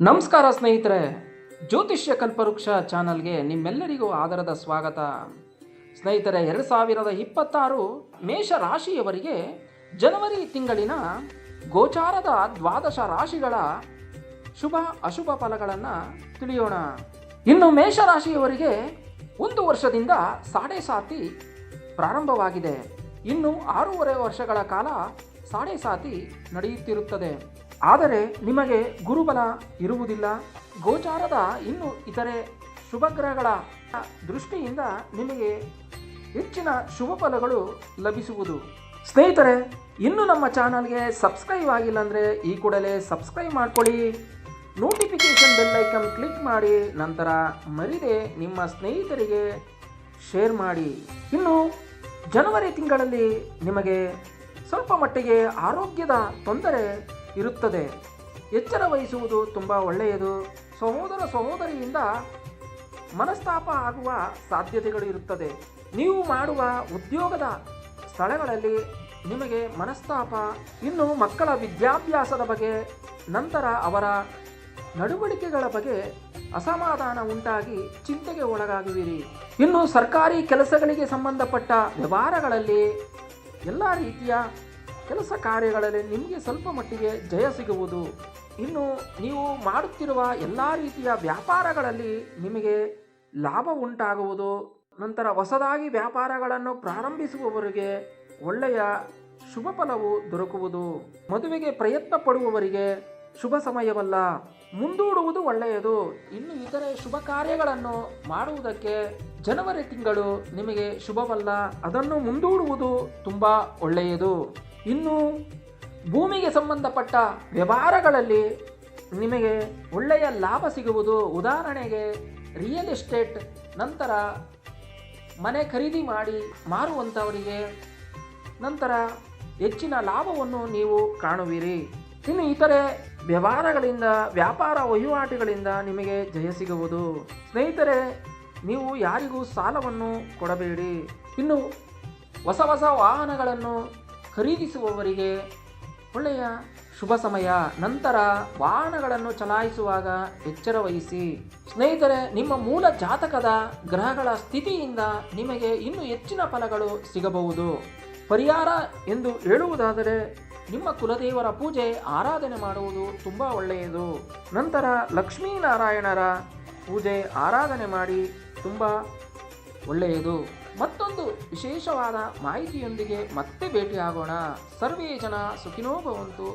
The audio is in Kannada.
ನಮಸ್ಕಾರ ಸ್ನೇಹಿತರೆ. ಜ್ಯೋತಿಷ್ಯ ಕಲ್ಪವೃಕ್ಷ ಚಾನಲ್ಗೆ ನಿಮ್ಮೆಲ್ಲರಿಗೂ ಆದರದ ಸ್ವಾಗತ. ಸ್ನೇಹಿತರೆ, ಎರಡು ಸಾವಿರದ ಇಪ್ಪತ್ತಾರು ಮೇಷ ರಾಶಿಯವರಿಗೆ ಜನವರಿ ತಿಂಗಳಿನ ಗೋಚಾರದ ದ್ವಾದಶ ರಾಶಿಗಳ ಶುಭ ಅಶುಭ ಫಲಗಳನ್ನು ತಿಳಿಯೋಣ. ಇನ್ನು ಮೇಷ ರಾಶಿಯವರಿಗೆ ಒಂದು ವರ್ಷದಿಂದ ಸಾಡೆ ಸಾತಿ ಪ್ರಾರಂಭವಾಗಿದೆ. ಇನ್ನು ಆರೂವರೆ ವರ್ಷಗಳ ಕಾಲ ಸಾಡೆ ಸಾತಿ ನಡೆಯುತ್ತಿರುತ್ತದೆ. ಆದರೆ ನಿಮಗೆ ಗುರುಬಲ ಇರುವುದಿಲ್ಲ. ಗೋಚಾರದ ಇನ್ನು ಇತರೆ ಶುಭಗ್ರಹಗಳ ದೃಷ್ಟಿಯಿಂದ ನಿಮಗೆ ಹೆಚ್ಚಿನ ಶುಭ ಫಲಗಳು ಲಭಿಸುವುದು. ಸ್ನೇಹಿತರೆ, ಇನ್ನು ನಮ್ಮ ಚಾನಲ್ಗೆ ಸಬ್ಸ್ಕ್ರೈಬ್ ಆಗಿಲ್ಲ ಅಂದರೆ ಈ ಕೂಡಲೇ ಸಬ್ಸ್ಕ್ರೈಬ್ ಮಾಡ್ಕೊಳ್ಳಿ. ನೋಟಿಫಿಕೇಷನ್ ಬೆಲ್ ಐಕನ್ ಕ್ಲಿಕ್ ಮಾಡಿ, ನಂತರ ಮರಿದೆ ನಿಮ್ಮ ಸ್ನೇಹಿತರಿಗೆ ಶೇರ್ ಮಾಡಿ. ಇನ್ನು ಜನವರಿ ತಿಂಗಳಲ್ಲಿ ನಿಮಗೆ ಸ್ವಲ್ಪ ಮಟ್ಟಿಗೆ ಆರೋಗ್ಯದ ತೊಂದರೆ ಇರುತ್ತದೆ. ಎಚ್ಚರ ವಹಿಸುವುದು ತುಂಬ ಒಳ್ಳೆಯದು. ಸಹೋದರ ಸಹೋದರಿಯಿಂದ ಮನಸ್ತಾಪ ಆಗುವ ಸಾಧ್ಯತೆಗಳು ಇರುತ್ತದೆ. ನೀವು ಮಾಡುವ ಉದ್ಯೋಗದ ಸ್ಥಳಗಳಲ್ಲಿ ನಿಮಗೆ ಮನಸ್ತಾಪ, ಇನ್ನು ಮಕ್ಕಳ ವಿದ್ಯಾಭ್ಯಾಸದ ಬಗ್ಗೆ, ನಂತರ ಅವರ ನಡವಳಿಕೆಗಳ ಬಗ್ಗೆ ಅಸಮಾಧಾನ ಉಂಟಾಗಿ ಚಿಂತೆಗೆ ಒಳಗಾಗುವಿರಿ. ಇನ್ನು ಸರ್ಕಾರಿ ಕೆಲಸಗಳಿಗೆ ಸಂಬಂಧಪಟ್ಟ ವ್ಯವಹಾರಗಳಲ್ಲಿ ಎಲ್ಲ ರೀತಿಯ ಕೆಲಸ ಕಾರ್ಯಗಳಲ್ಲಿ ನಿಮಗೆ ಸ್ವಲ್ಪ ಮಟ್ಟಿಗೆ ಜಯ ಸಿಗುವುದು. ಇನ್ನು ನೀವು ಮಾಡುತ್ತಿರುವ ಎಲ್ಲ ರೀತಿಯ ವ್ಯಾಪಾರಗಳಲ್ಲಿ ನಿಮಗೆ ಲಾಭ ಉಂಟಾಗುವುದು. ನಂತರ ಹೊಸದಾಗಿ ವ್ಯಾಪಾರಗಳನ್ನು ಪ್ರಾರಂಭಿಸುವವರಿಗೆ ಒಳ್ಳೆಯ ಶುಭ ಫಲವು ದೊರಕುವುದು. ಮದುವೆಗೆ ಪ್ರಯತ್ನ ಪಡುವವರಿಗೆ ಶುಭ ಸಮಯವಲ್ಲ. ಮುಂದೂಡುವುದು ಒಳ್ಳೆಯದು. ಇನ್ನು ಇತರೆ ಶುಭ ಕಾರ್ಯಗಳನ್ನು ಮಾಡುವುದಕ್ಕೆ ಜನವರಿ ತಿಂಗಳು ನಿಮಗೆ ಶುಭವಲ್ಲ. ಅದನ್ನು ಮುಂದೂಡುವುದು ತುಂಬ ಒಳ್ಳೆಯದು. ಇನ್ನು ಭೂಮಿಗೆ ಸಂಬಂಧಪಟ್ಟ ವ್ಯವಹಾರಗಳಲ್ಲಿ ನಿಮಗೆ ಒಳ್ಳೆಯ ಲಾಭ ಸಿಗುವುದು. ಉದಾಹರಣೆಗೆ ರಿಯಲ್ ಎಸ್ಟೇಟ್ ನಂತರ ಮನೆ ಖರೀದಿ ಮಾಡಿ ಮಾರುವಂಥವರಿಗೆ ನಂತರ ಹೆಚ್ಚಿನ ಲಾಭವನ್ನು ನೀವು ಕಾಣುವಿರಿ. ಇನ್ನು ಇತರೆ ವ್ಯವಹಾರಗಳಿಂದ, ವ್ಯಾಪಾರ ವಹಿವಾಟುಗಳಿಂದ ನಿಮಗೆ ಜಯ ಸಿಗುವುದು. ಸ್ನೇಹಿತರೆ ನೀವು ಯಾರಿಗೂ ಸಾಲವನ್ನು ಕೊಡಬೇಡಿ. ಇನ್ನು ಹೊಸ ಹೊಸ ವಾಹನಗಳನ್ನು ಖರೀದಿಸುವವರಿಗೆ ಒಳ್ಳೆಯ ಶುಭ ಸಮಯ. ನಂತರ ವಾಹನಗಳನ್ನು ಚಲಾಯಿಸುವಾಗ ಎಚ್ಚರ ವಹಿಸಿ. ಸ್ನೇಹಿತರೆ, ನಿಮ್ಮ ಮೂಲ ಜಾತಕದ ಗ್ರಹಗಳ ಸ್ಥಿತಿಯಿಂದ ನಿಮಗೆ ಇನ್ನೂ ಹೆಚ್ಚಿನ ಫಲಗಳು ಸಿಗಬಹುದು. ಪರಿಹಾರ ಎಂದು ಹೇಳುವುದಾದರೆ, ನಿಮ್ಮ ಕುಲದೇವರ ಪೂಜೆ, ಆರಾಧನೆ ಮಾಡುವುದು ತುಂಬ ಒಳ್ಳೆಯದು. ನಂತರ ಲಕ್ಷ್ಮೀನಾರಾಯಣರ ಪೂಜೆ, ಆರಾಧನೆ ಮಾಡಿ ತುಂಬ ಒಳ್ಳೆಯದು. ಮತ್ತೊಂದು ವಿಶೇಷವಾದ ಮಾಹಿತಿಯೊಂದಿಗೆ ಮತ್ತೆ ಭೇಟಿಯಾಗೋಣ. ಸರ್ವೇ ಜನ ಸುಖಿನೋ ಭವಂತು